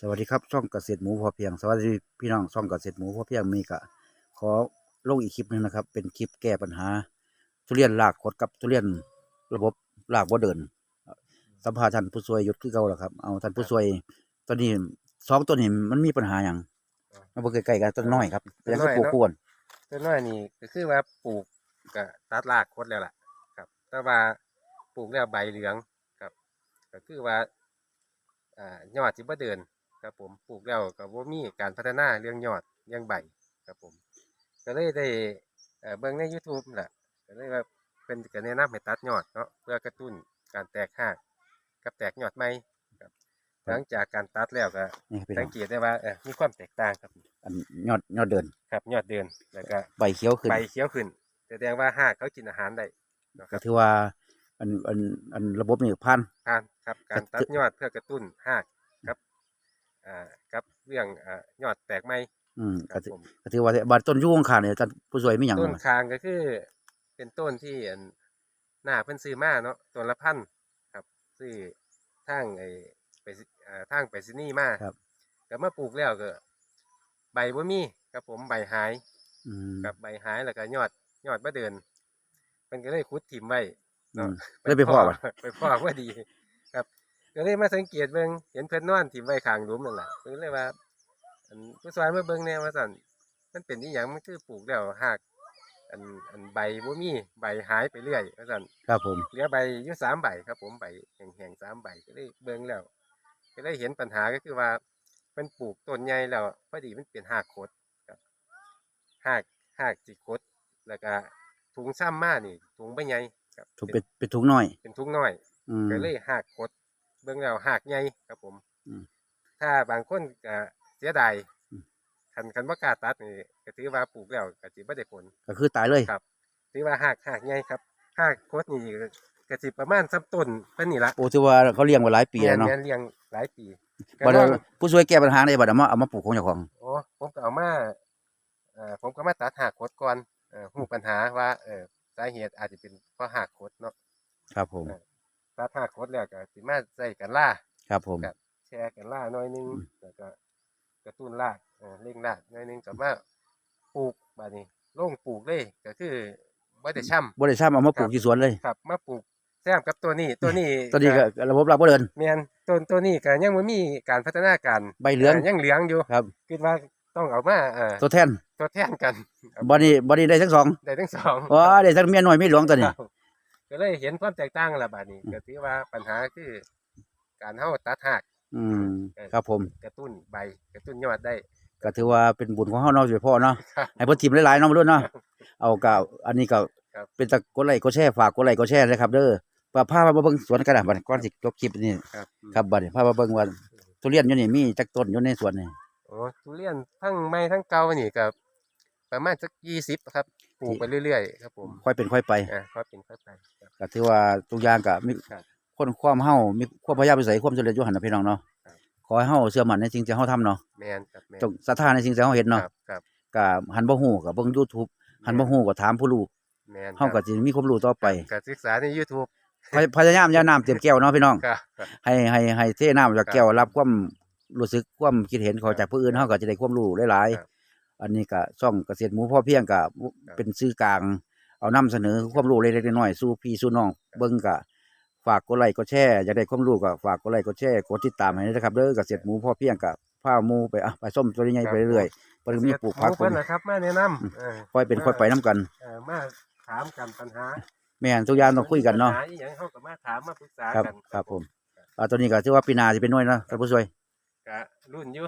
สวัสดีครับช่องเกษตรหมูพอเพียง สวัสดีพี่น้องช่องเกษตรหมูพอเพียงมีกะขอลงอีกคลิปหนึ่งนะครับ เป็นคลิปแก้ปัญหา ทุเรียนรากคดกับทุเรียนระบบรากบ่เดิน สัมภาษณ์ท่านผู้ช่วยยุทธคือเก่าแล้วครับเอาท่านผู้ช่วยตอนนี้สองต้นนี้มันมีปัญหาอย่างมาเบิ่งใกล้ๆกันต้นน้อยครับต้นน้ก็อยปลูกควรต้นน้อยนี่ก็คือว่าปลูกก็ตัดรากคดแล้วล่ะ ครับ แต่ว่าปลูกแล้วใบเหลืองครับ ก็คือว่าอ่ายอดสิบ่เดิน ครับผมปลูกแล้วก็บ่มีการพัฒนาเรื่องยอดเรื่องใบครับผม ก็เลยได้เอ่อเบิ่งใน YouTube นั่นล่ะก็เลยว่าเป็นก็แนะนำให้ตัดยอดเนาะเพื่อกระตุ้นการแตกรากกับแตกยอดใหม่ครับ หลังจากการตัดแล้วก็นี่ครับพี่น้สัองงเกตได้ว่าเออมีความแตกต่างครับอันยอดยอดเดินครับยอดเดินแล้วก็ใบเขียวขึ้นใบเขียวขึ้นแสดงว่าหากเขากินอาหารได้นะคก็รับถือว่า อันอันอันระบบนี่ผ่านทานครับการตัดยอดเพื่อกระตุ้นหากครับ อ่าครับเรื่องอ่ายอดแตกไหมอืมคก็รับถือผมก็ถือว่าบัดต้นยุ่งข้างเนี่ยท่านผู้ช่วยมีหยังต้นบ้างคางก็คือ เป็นต้นที่อันหน้าเพิ่นซื้อมาเนาะต้นละพันครับซื้อทางไอ้ไปซิอ่าทางไปซินี่มาครับก็มาปลูกแล้วก็ ใบบ่มีครับผมใบหายอืมกับใบหายแล้วก็ยอดยอดบ่เดินมันก็เลยขุดถิ่มไว้อืเนาะมเลยไปพ่อว่ะไปพ่อว่าดี ครับ ก็เลยมาสังเกตเบิ่งเห็นเพิ่นนอนถิ่มไว้ข้างหลุมนั่นแหละเพิ่นเลยว่าอันผู้ซอยมาเบิ่งแนวว่าซั่นมันเป็นอีหยังมันคือปลูกแล้วหากอันอันใบบ่มีใบหายไปเรื่อยว่าซั่นครับผม เหลือใบอยู่สามใบครับ ผมใบแห้งๆสามใบก็เลยเบิ่งแล้ว ก็เลยเห็นปัญหาก็คือว่ามันปลูกต้นใหญ่แล้วพอดีมันเป็นหากโคดครับหากหากสิโคดแล้วก็ถุงซ้ำมานี่ถุงใบใหญ่ครับถูกเป็เป็นนเป็นถุงน้อยเป็นถุงน้อย อืมก็เลยหากโคด เบิ่งแล้วหากใหญ่ครับผมอืมถ้าบางคนก็เสียดายอืม คันคันว่ากล้าตัดนี่ก็ถือว่าปลูกแล้วก็สิบ่ได้ผล ก็คือตายเลย ครับ ถือว่าหากหากใหญ่ครับหากโคดนี่ก็สิประมาณซ้ำต้นเพิ่นนี่ละโอ้ถือว่าเขาเลี้ยงมาหลายปีแล้วเนาะแม่นเลี้ยงหลายปีบัดก็นี้ลองผู้ช่วยแก้ปัญหาได้บัดเอามาเอามาปลูกของเจ้าของ โอ้ผมก็เอามาเอ่อผมก็มาตัดหากโคดก่อนเอ่อหูปัญหาว่าเออสาเหตุอาจจะเป็นเพราะหากโคดเนาะ ครับผม ตัดหากโคดแล้วก็สิมาใส่กันล่า ครับผม ครับ แชร์กันล่าหน่อยหนึงอืม แล้วก็กระตุ้นรากเอ่อเร่งรากหน่อยหนึงก็มาปลูกบัดนี้ลงปลูกเลยก็คือบ่ได้ช่ำ บ่ได้ซ้ำเอามาปลูกที่สวนเลย ครับมาปลูกแซมกับตัวนี้ตัวนี้ตอนนี้ก็ระบบรากบ่เดิน แม่นต้นตัวนี้ก็ยังบ่มีการพัฒนาการใบเหลือง ยังเหลืองอยู่ครับ คิดว่าต้องเอามาเอ่อตัวแทนตัวแทนกัน ครับบัดนี้บัดนี้ได้ทั้งสองได้ทั้งสองว้าได้ทั้งเมียน้อยเมียหลวงตัวนี้ ครับ ก็เลยเห็นความแตกต่างและบาดนี้อืมก็ถือว่าปัญหาคือ การเฮาตัดหักอืมครับผมกระตุ้นใบกระตุ้นยอดได้ ก็ถือว่าเป็นบุญของเฮาเนาะสิพ่อเนาะครับให้เพิ่นทีมหลายๆเนาะมาด้วยเนาะเอาก็อันนี้ก็ครับเป็นตะกดไลค์กดแชร์ฝากกดไลค์กดแชร์เลยครับ เด้อว่าพามาเบิ่งสวนกันนะบัดนี้ก่อนสิจบคลิปนี่ครับครับบัดนี้พามาเบิ่งว่าทุเรียนอยู่นี่มีจักต้นอยู่ในสวนนี่โอ้ทุเรียนทั้งใหม่ทั้งเก่านี่ก็ประมาณสัก20ครับป ลูกไปเรื่อยๆครับผมค่อยเป็นค่อยไปอ่าค่อยเป็นค่อยไปครับ ก็ถือว่าทุกอย่างก็มีครับคนความเฮามีความพยายามวิสัยความสำเร็จอยู่หั่นน่ะพี่น้องเนาะครับ ขอให้เฮาเชื่อมั่นในสิ่งที่เฮาทำเนาะแม่นครับแม่นจงศรัทธาในสิ่งที่เฮาเฮ็ดคเนาะรับครับก็หันบ่ฮู้ก็เบิ่ง YouTube หันบ่ฮู้ก็ถามผู้รู้แม่นเฮาก็สิมีความรู้ต่อไปก็ศึกษาใน YouTube พยพยายามอย่าน้ำเต็มแก้วเนาะพี่น้อง ครับครับ ให้ให้ให้เทน้ำจากแก้วรับความรู้สึกความคิดเห็นเขาครับจากผู้อื่นเฮาก็จะได้ความรู้หลายครับๆ อันนี้ก็ช่องเกษตรหมูพ่อเพียงก็เป็นสื่อกลาง เอานำเสนอความรู้เล็กๆน้อยๆสู่พี่สู่น้องเบิ่งก็ฝากกดไลค์กดแชร์อยากได้ความรู้ก็ฝากกดไลค์กดแชร์กดติดตามให้ด้วยนะครับเด้อเกษตรหมูพ่อเพียงก็พาหมูไปอะไปส้มตัวใหญ่ๆไปเรื่อยๆเพิ่นมีปลูกผักเพิ่นนะครับมาแนะนำเออค่อยเป็นค่อยไปนํกันเออมาถามกันปัญหาแม่นทุกอย่างต้องคุยกันเนาะปัญหอีหยังเฮาก็มาถามมาปรึกษาครับกันครับผมอ่าตัวนี้ก็ถือว่าปีหน้าสิเป็นหน่วยเนาะท่านผู้ช่วยก็รุ่นอยู่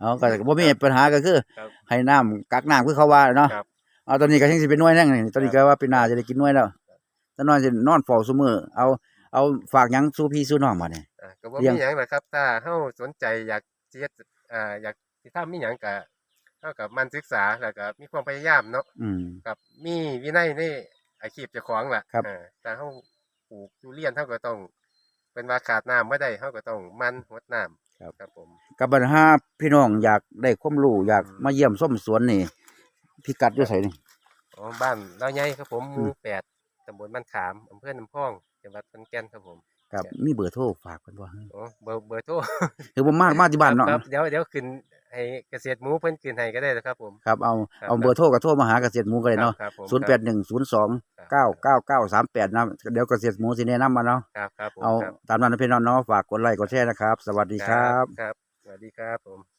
เอาก็บ่มีปัญหาก็คือ ครับให้น้ำกักน้ำคือเขาว่าเนาะครับ เอาตอนนี้ก็ยังสิเป็นหน่วยแน่นี่ตอนนี้ก็ว่าปีหน้าจะได้กินหน่วยแล้วถ้านอนจะนอนเฝ้าซุมื้อเอาเอาฝากหยังสู่พี่สู่น้องมาเนี่ย อ่าก็บ่เลี้มียง หยังหรอกครับ ถ้าเฮาสนใจอยากสิเฮ็ดอ่าอยากสิทำมีหยังก็เฮาก็มันศึกษาแล้วก็มีความพยายามเนาะอืม กับมีวินัยในอาชีพเจ้าของล่ะครับเออแต่เฮาปลูกทุเรียนเฮาก็ต้องเป็นว่าขาดน้ำบ่ได้เฮาก็ต้องหมันรดน้ำ ครับผมกับปัญหาพี่น้องอยากได้ความรู้อยากอืมมาเยี่ยมส้มสวนนี่พิกัดอยู่ไสนี่อ๋อบ้านเราใหญ่ครับผมหอืมู่มแปดตำบลบ้านขามอำเภอน้ำพองจังหวัดขอนแก่นครับผมครับมีเบอร์โทรฝากเพิ่นบ่ฮะโอ้เบอร์เบอร์โทร คือบ่มามาที่บ้านเนาะ ครับเดี๋ยวเดี๋ยวขึ้น ให้เกษตรหมูเพิ่นขึ้นให้ก็ได้นะครับผม ครับเอาครับเอาเบอร์โทรก็โทรมาหาเกษตรหมูก็ได้เนาะครับผม0810299938นะเดี๋ยวเกษตรหมูสิแนะนำมาเนาะครับครับผมเอาครับตามนั้นนะพี่น้องเนาะฝากกดไลค์กดแชร์นะครับ สวัสดีครับ ครับ สวัสดีครับผม